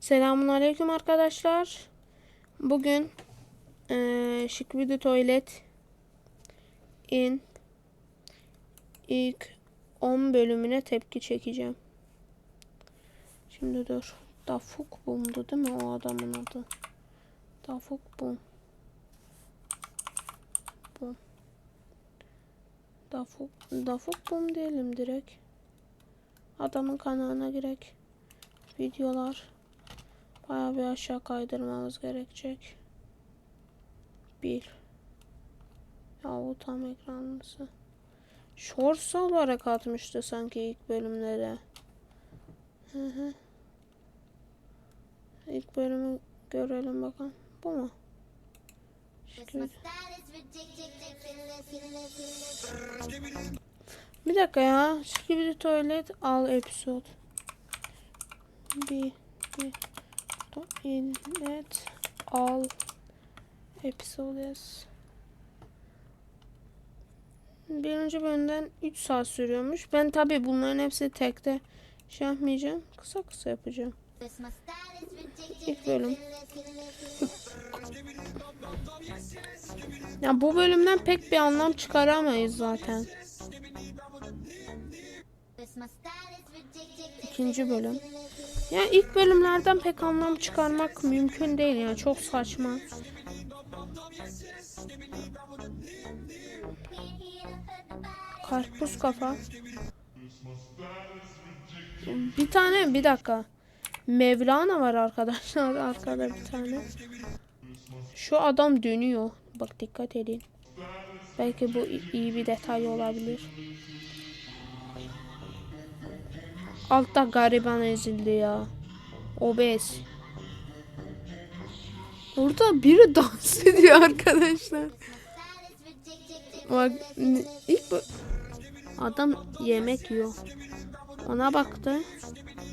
Selamun Aleyküm arkadaşlar. Bugün şık bir tuvalet in ilk 10 bölümüne tepki çekeceğim. Şimdi dur. Dafuk Bum'du değil mi o adamın adı? Dafuk Bum. Bum. Dafuk, Dafuk Bum diyelim direkt. Adamın kanalına girek. Videolar. Bayağı bir aşağı kaydırmamız gerekecek. Bir. Ya o tam ekranlısı. Shorts olarak atmıştı sanki ilk bölümlere. Hı hı. İlk bölümü görelim bakalım. Bu mu? Şükür. Bir dakika ya. Skibidi tuvalet al episode. Bir, bir tuvalet al episodes. Birinci bölümden 3 saat sürüyormuş. Ben tabi bunların hepsi tekte şey yapmayacağım. Kısa kısa yapacağım. İlk bölüm. Ya bu bölümden pek bir anlam çıkaramayız zaten. İkinci bölüm. Ya ilk bölümlerden pek anlam çıkarmak mümkün değil ya. Çok saçma. Karpuz kafa. Bir tane bir dakika. Mevlana var arkadaşlar arkada bir tane. Şu adam dönüyor. Bak dikkat edin. Belki bu iyi bir detay olabilir. Altta gariban ezildi ya. Obez. Burada biri dans ediyor arkadaşlar. Bak ilk adam yemek yiyor. Ona baktı.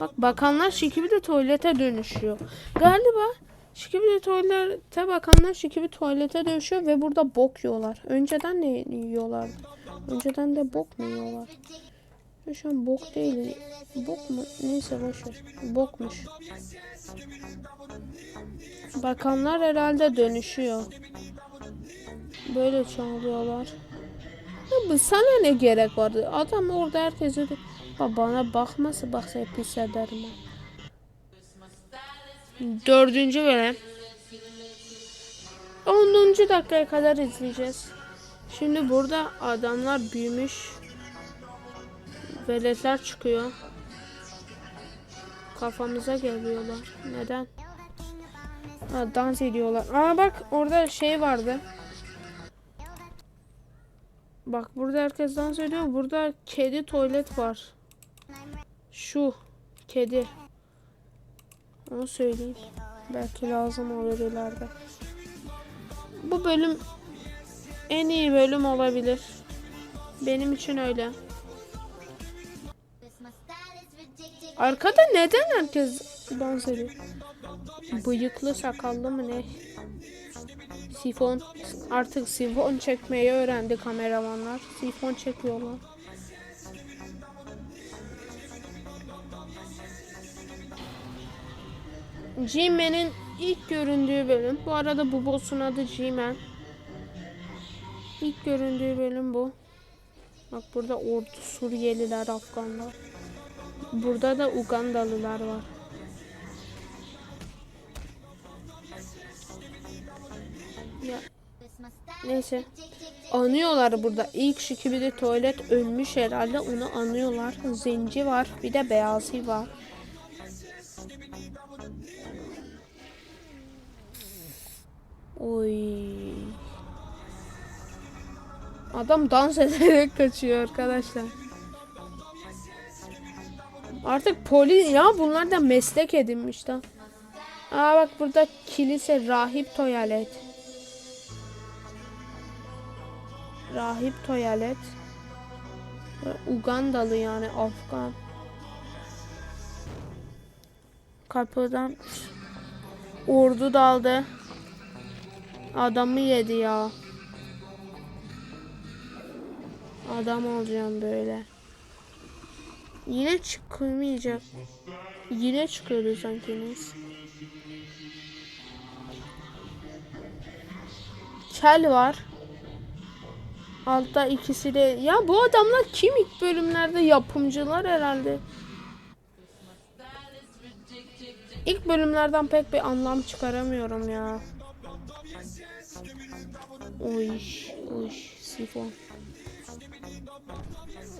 Bak bakanlar şikibi de tuvalete dönüşüyor. Galiba şikibi de tuvalete bakanlar şikibi tuvalete dönüşüyor ve burada bok yiyorlar. Önceden ne yiyorlardı? Önceden de bok mu yiyorlar? Şu an bok değil. Bok mu? Neyse boşver. Bokmuş. Bakanlar herhalde dönüşüyor. Böyle çalıyorlar. Ya sana ne gerek vardı? Adam orada herkese de Ba- bana bakması baksa pis ederim. Dördüncü bölüm. 10. dakikaya kadar izleyeceğiz. Şimdi burada adamlar büyümüş. Veletler çıkıyor. Kafamıza geliyorlar. Neden? Ha, dans ediyorlar. Aa bak orada şey vardı. Bak burada herkes dans ediyor. Burada kedi tuvalet var. Şu kedi. Onu söyleyeyim. Belki lazım olur ileride. Bu bölüm en iyi bölüm olabilir. Benim için öyle. Arkada neden herkes dans ediyor? Bıyıklı sakallı mı ne? Sifon. Artık sifon çekmeyi öğrendi kameramanlar. Sifon çekiyorlar. G-Man'in ilk göründüğü bölüm. Bu arada bu boss'un adı G-Man. İlk göründüğü bölüm bu. Bak burada ordu Suriyeliler, Afganlar. Burada da Ugandalılar var. Ya neyse. Anıyorlar burada. İlk şikibide tuvalet ölmüş herhalde. Onu anıyorlar. Zenci var. Bir de beyazı var. Oy. Adam dans ederek kaçıyor arkadaşlar. Artık polis ya bunlar da meslek edinmiş lan. Aa bak burada kilise rahip tuvalet. Rahip tuvalet. Ugandalı yani Afgan. Kapıdan ordu daldı. Adamı yedi ya. Adam olacağım böyle. Yine çıkmayacak. Yine çıkıyordu sanki neyse. Kel var. Altta ikisi de. Ya bu adamlar kim ilk bölümlerde yapımcılar herhalde. İlk bölümlerden pek bir anlam çıkaramıyorum ya. Oy, oy, sifon.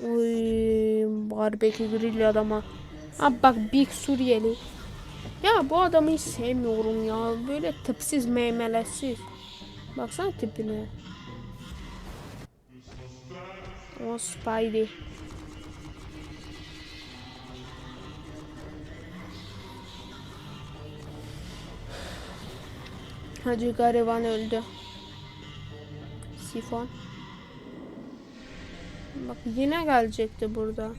Oy, barbekü grill adama. Ha bak Big Suriyeli. Ya bu adamı hiç sevmiyorum ya. Böyle tipsiz memelesiz. Baksana tipine. O Spidey. Hacı gariban öldü. Sifon. Bak yine gelecekti burada.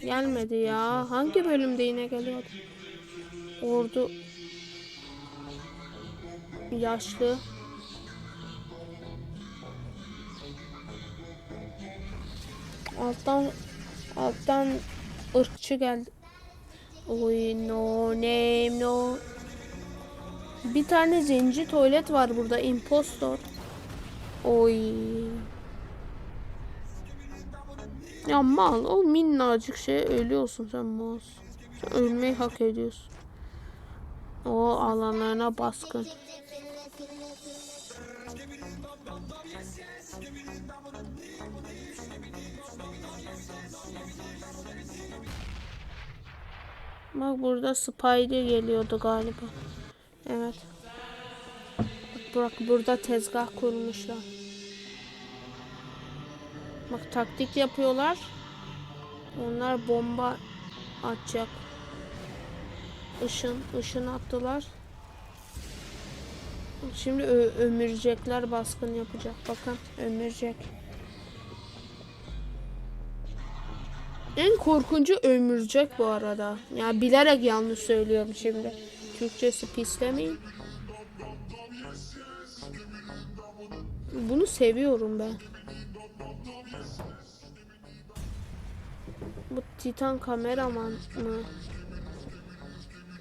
Gelmedi ya. Hangi bölümde yine geliyordu? Ordu yaşlı. Alttan alttan ırkçı geldi. Oy no name no. Bir tane zenci tuvalet var burada. Impostor. Oy. Ya mal o minnacık şey ölüyorsun sen mouse. Sen ölmeyi hak ediyorsun. O alanlarına baskın. Bak burada Spider geliyordu galiba. Evet. Bak burada tezgah kurmuşlar. Bak taktik yapıyorlar. Onlar bomba atacak. Işın, ışın attılar. Şimdi ö- ömürecekler baskın yapacak. Bakın ömürecek. En korkuncu ömürecek bu arada. Ya bilerek yanlış söylüyorum şimdi. Türkçesi pislemeyin. Bunu seviyorum ben. Bu Titan kameraman mı?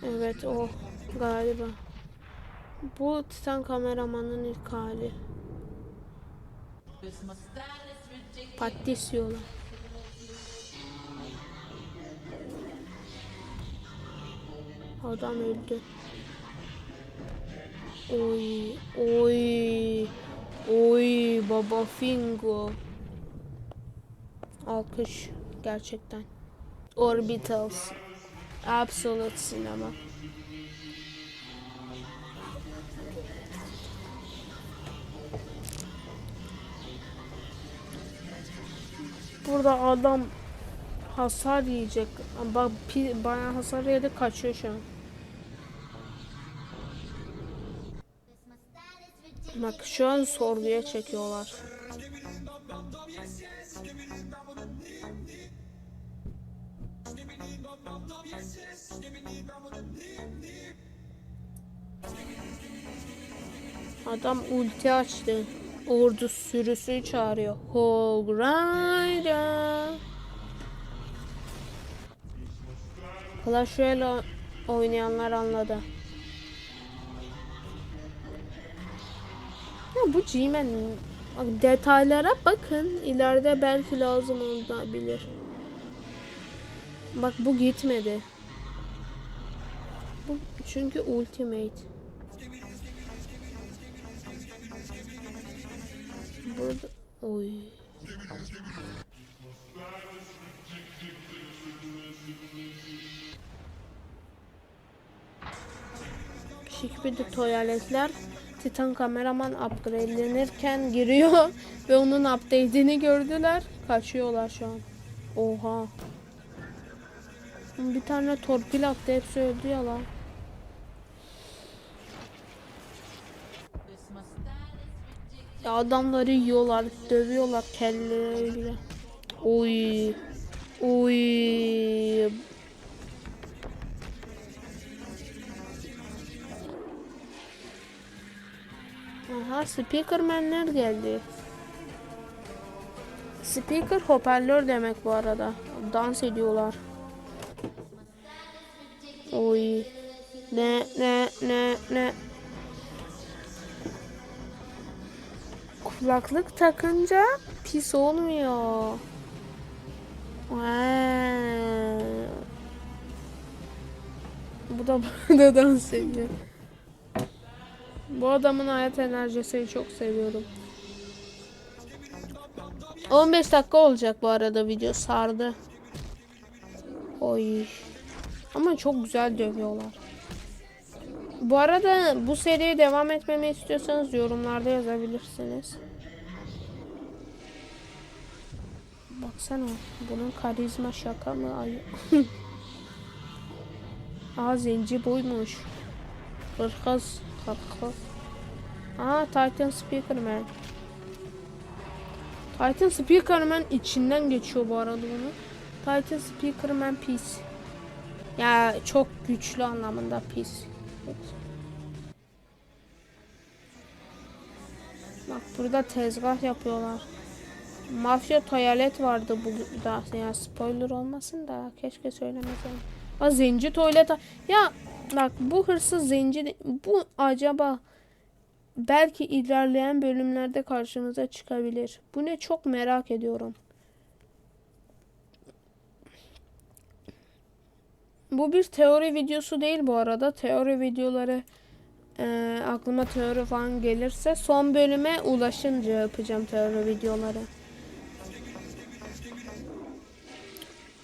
Evet o galiba. Bu Titan kameramanın ilk hali. Patis yiyorlar. Adam öldü. Oy, oy, oy, baba Fingo. Alkış gerçekten. Orbitals. Absolute sinema. Burada adam hasar yiyecek. Bak bayağı hasar yedi kaçıyor şu an. Bak şu an sorguya çekiyorlar. Adam ulti açtı. Ordu sürüsü çağırıyor. Hog Rider. Clash Royale oynayanlar anladı. Ya bu G-Man detaylara bakın. İleride belki lazım olabilir. Bak bu gitmedi. Bu çünkü ultimate. Burada oy. Şikbidi tuvaletler Titan kameraman upgradelenirken giriyor ve onun update'ini gördüler. Kaçıyorlar şu an. Oha. Bir tane torpil attı hepsi öldü ya lan. Ya adamları yiyorlar, dövüyorlar kelleleriyle. Oy. Oy. Aha speakermenler geldi. Speaker hoparlör demek bu arada. Dans ediyorlar. Oy. Ne ne ne ne. kulaklık takınca pis olmuyor. Vay. Bu da burada dans ediyor. Bu adamın hayat enerjisini çok seviyorum. 15 dakika olacak bu arada video sardı. Oy. Ama çok güzel dövüyorlar. Bu arada bu seriye devam etmemi istiyorsanız yorumlarda yazabilirsiniz. Baksana bunun karizma şaka mı? Ay. Aa zenci buymuş. Hırkız. Hırkız. Aa Titan Speakerman. Titan Speakerman içinden geçiyor bu arada bunu. Titan Speakerman Peace. Ya çok güçlü anlamında Peace. Bak burada tezgah yapıyorlar. Mafya tuvalet vardı bu da ya spoiler olmasın da keşke söylemeseydim. Ha zenci tuvalet ya bak bu hırsız zenci bu acaba belki ilerleyen bölümlerde karşımıza çıkabilir. Bu ne çok merak ediyorum. Bu bir teori videosu değil bu arada. Teori videoları e, aklıma teori falan gelirse son bölüme ulaşınca yapacağım teori videoları.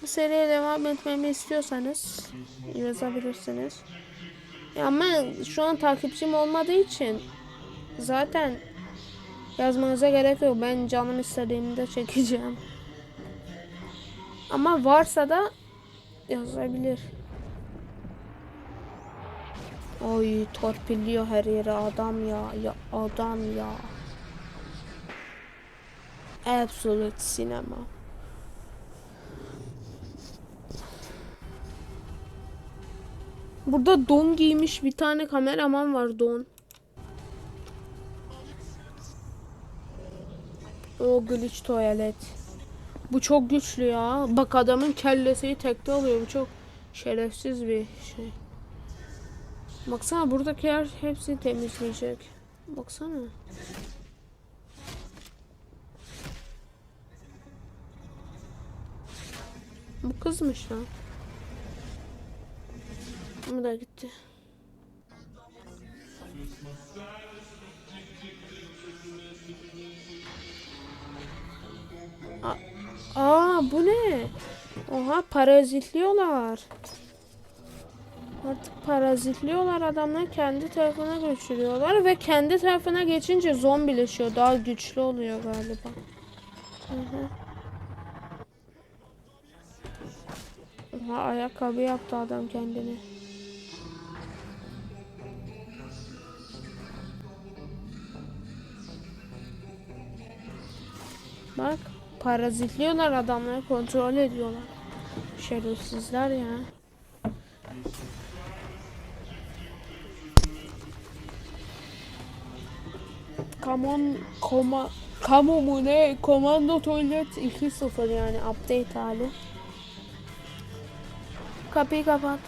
Bu seriye devam etmemi istiyorsanız yazabilirsiniz. Ya ama şu an takipçim olmadığı için zaten yazmanıza gerek yok. Ben canım istediğimde çekeceğim. Ama varsa da yazabilir. Oy torpilliyor her yere adam ya. Ya adam ya. Absolute sinema. Burada don giymiş bir tane kameraman var don. O glitch tuvalet. Bu çok güçlü ya. Bak adamın kellesi tekte alıyor. Bu çok şerefsiz bir şey. Baksana buradaki yer hepsini temizleyecek. Baksana. Bu kızmış lan. Bu da gitti. A- Aa bu ne? Oha parazitliyorlar. Artık parazitliyorlar adamlar kendi tarafına götürüyorlar ve kendi tarafına geçince zombileşiyor. Daha güçlü oluyor galiba. Oha ayakkabı yaptı adam kendini. Bak parazitliyorlar adamları kontrol ediyorlar. Şerefsizler ya. Kamon koma kamu mu ne? Komando tuvalet 2.0 yani update hali. Kapıyı kapat.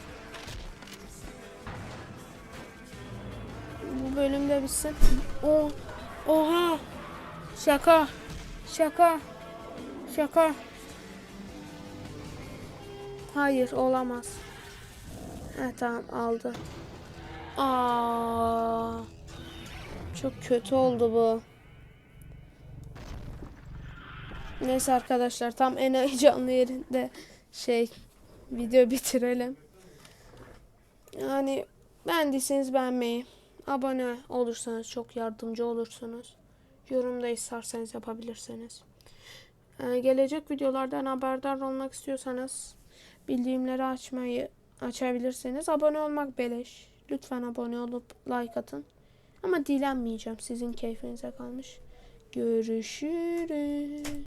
Bu bölümde bitsin. O oha. Şaka. Şaka. Şaka. Hayır olamaz. Evet tamam aldı. Aa. Çok kötü oldu bu. Neyse arkadaşlar tam en heyecanlı yerinde şey video bitirelim. Yani beğendiyseniz beğenmeyi, abone olursanız çok yardımcı olursunuz. Yorumda isterseniz yapabilirsiniz. Ee, gelecek videolardan haberdar olmak istiyorsanız bildirimleri açmayı açabilirsiniz. Abone olmak beleş. Lütfen abone olup like atın. Ama dilenmeyeceğim. Sizin keyfinize kalmış. Görüşürüz.